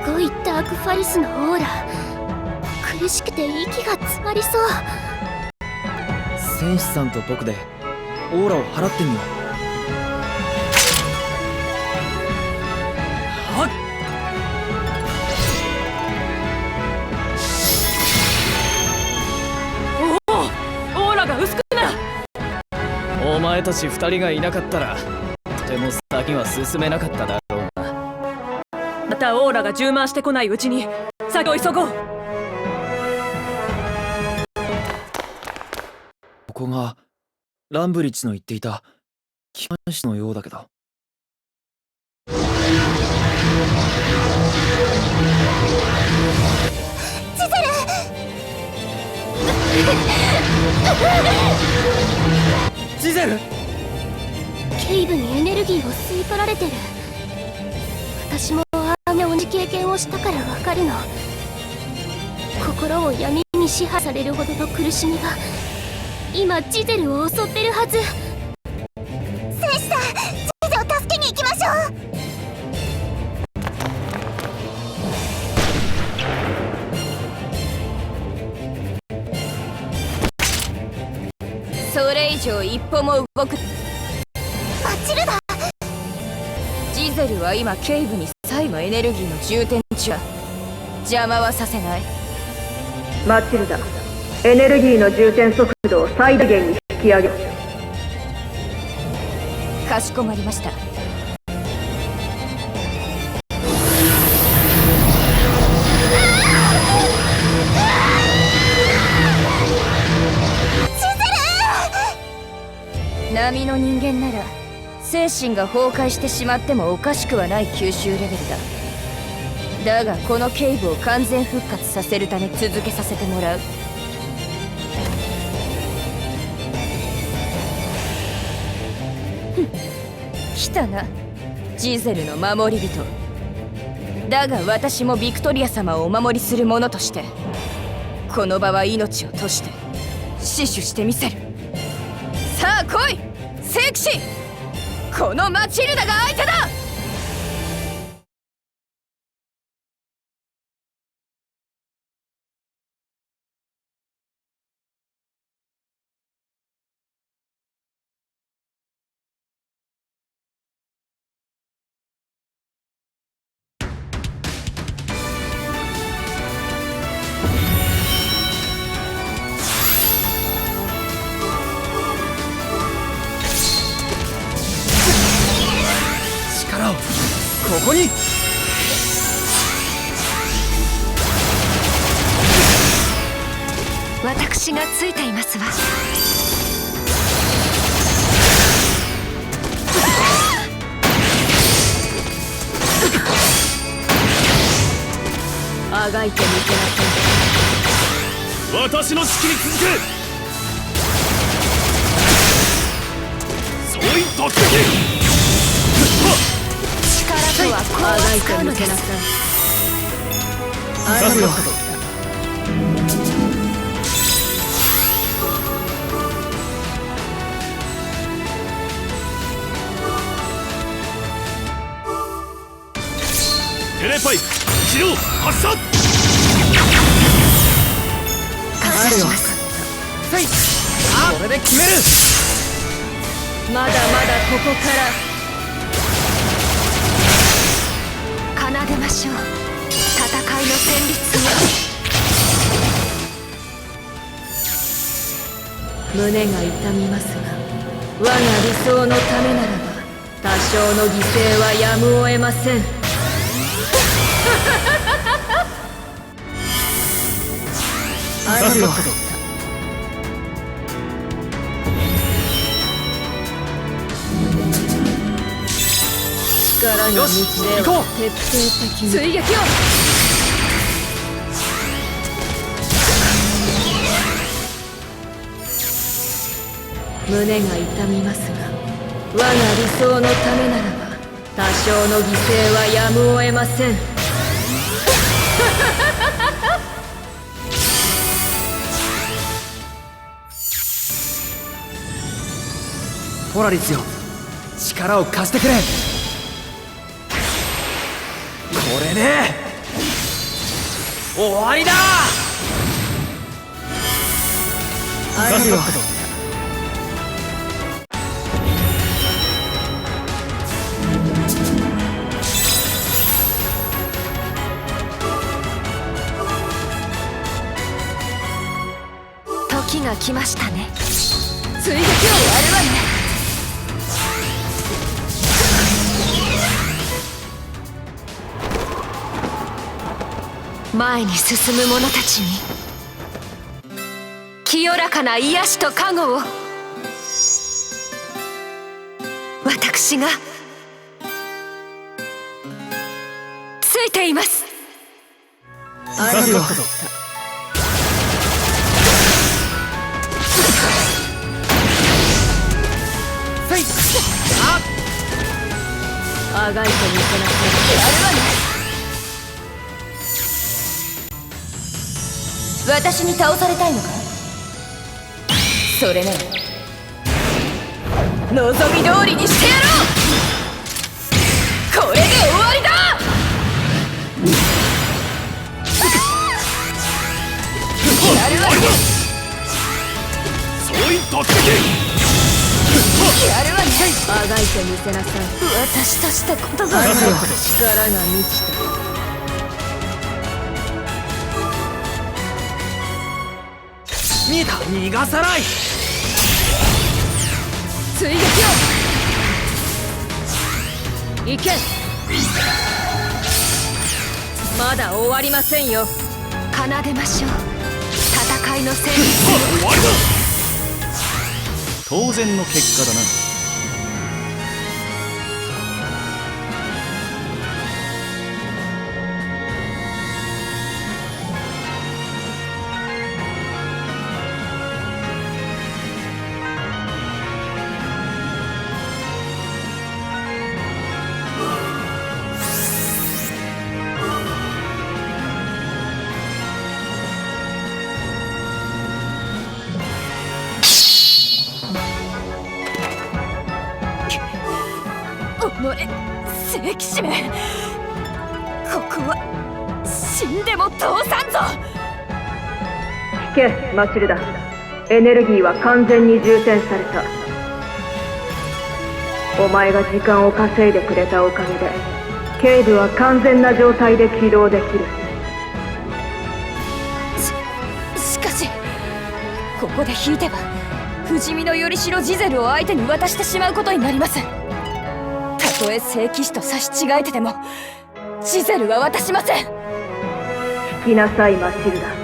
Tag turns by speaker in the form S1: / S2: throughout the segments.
S1: ごいダークファルスのオーラ。苦しくて息が詰まりそう。
S2: 戦士さんと僕でオーラを払ってみよう。はっ！
S3: オーラが薄くな
S2: お前たち二人がいなかったらとても先は進めなかっただろう
S3: たオーラが充満してこないうちに先を急ごう。
S2: ここがランブリッジの言っていた機関室のようだけど。ジゼル
S1: ケイブにエネルギーを吸い取られてる。私もをしたからわかるの。心を闇に支配されるほどの苦しみが今ジゼルを襲ってるはず。
S4: 戦士さんジゼを助けに行きましょう。
S5: それ以上一歩も動く。
S4: バッチルだ。
S5: ジゼルは今ケイブに最後のエネルギーの充填中だ邪魔はさせない。
S6: マチルダエネルギーの充填速度を最大限に引き上げ。
S5: かしこまりました。波の人間なら精神が崩壊してしまってもおかしくはない吸収レベルだ。だがこのケイブを完全復活させるため続けさせてもらう。来たな。ジゼルの守り人。だが私もビクトリア様をお守りする者として。この場は命を賭して死守してみせる。さあ来い！聖騎士！このマチルダが相手だ
S2: こに。
S1: 私がついていますわ。
S3: あがいてみせなさい
S7: 私の指揮に続け
S3: さ
S2: すが
S7: テレパイ発射
S2: これで決める。
S3: まだまだここから
S1: 奏でましょう。戦いの旋律を
S3: 胸が痛みますが我が理想のためならば多少の犠牲はやむを得ません。
S2: さすが。
S3: 力の
S2: 行こう！
S3: は徹底的に。
S5: 追撃を
S3: 胸が痛みますが我が理想のためならば多少の犠牲はやむを得ません。
S2: ポラリスよ力を貸してくれこれで終わりだ。させよ
S1: 時が来ましたね。
S5: 追撃をやるわね
S1: 前に進む者たちに清らかな癒しと加護を私がついています。
S2: させよ
S3: あがいてみせなさ
S5: 私に倒されたいのか？それなら望み通りにしてやろう！これで終わりだ！やるわね
S7: 総員突撃
S5: やるわね
S3: い！あがいてみせなさい。
S1: 私としたことが
S3: 力が満ちた
S2: 見えた。逃がさない。
S3: 追撃を。行け。まだ終わりませんよ。
S1: 奏でましょう。戦いのせい
S7: 終わりだ。
S2: 当然の結果だな
S6: 聞けマチルダエネルギーは完全に充填された。お前が時間を稼いでくれたおかげで警部は完全な状態で起動できる。
S5: しかしここで引いては不死身のよりしろジゼルを相手に渡してしまうことになります。たとえ聖騎士と差し違えててもジゼルは渡しません。
S6: 聞きなさいマチルダ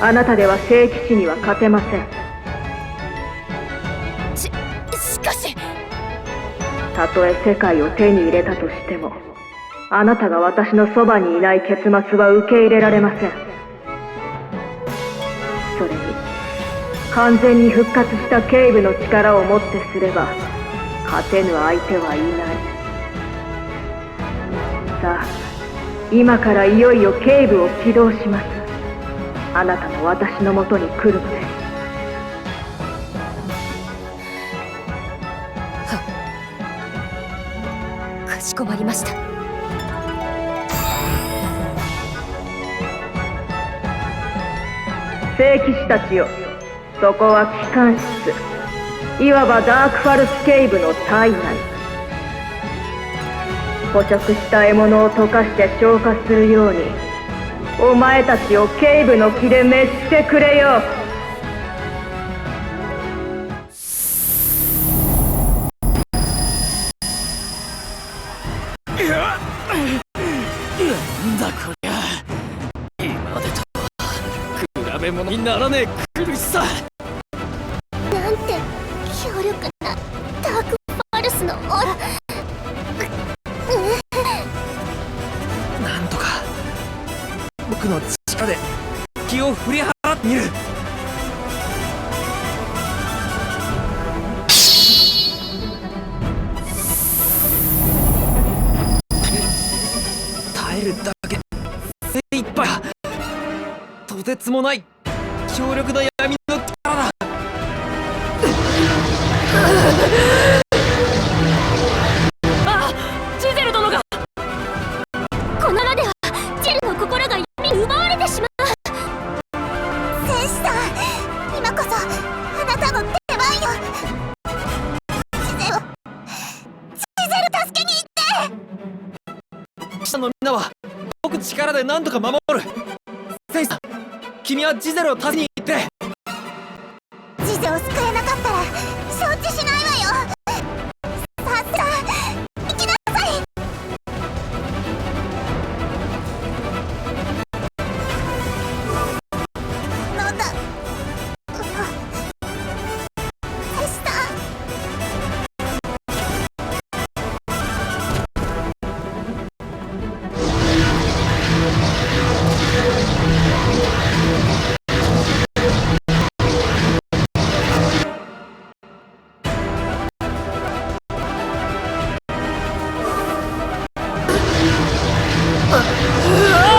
S6: あなたでは聖騎士には勝てません。
S5: ししかし。た
S6: とえ世界を手に入れたとしてもあなたが私のそばにいない結末は受け入れられません。それに完全に復活した警部の力をもってすれば勝てぬ相手はいない。さあ今からいよいよ警部を起動しますあなたも私のもとに来るのです
S5: かしこまりました。
S6: 聖騎士たちよそこは機関室。いわばダークファルスケイブの体内。捕食した獲物を溶かして消化するようにお前たちを警部の気で滅してくれよ。
S2: なんだこりゃ今までとは比べ物にならねえ苦しさ僕の力で気を振り払ってみる。耐えるだけ精一杯だ。とてつもない強力な闇の力だ。
S4: 僕力で何とか守る。セイさん君はジゼルを助けに行って。
S1: Ah!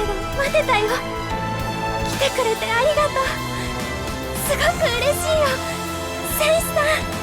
S1: けど待てたよ。来てくれてありがとう。すごく嬉しいよ。戦士さん。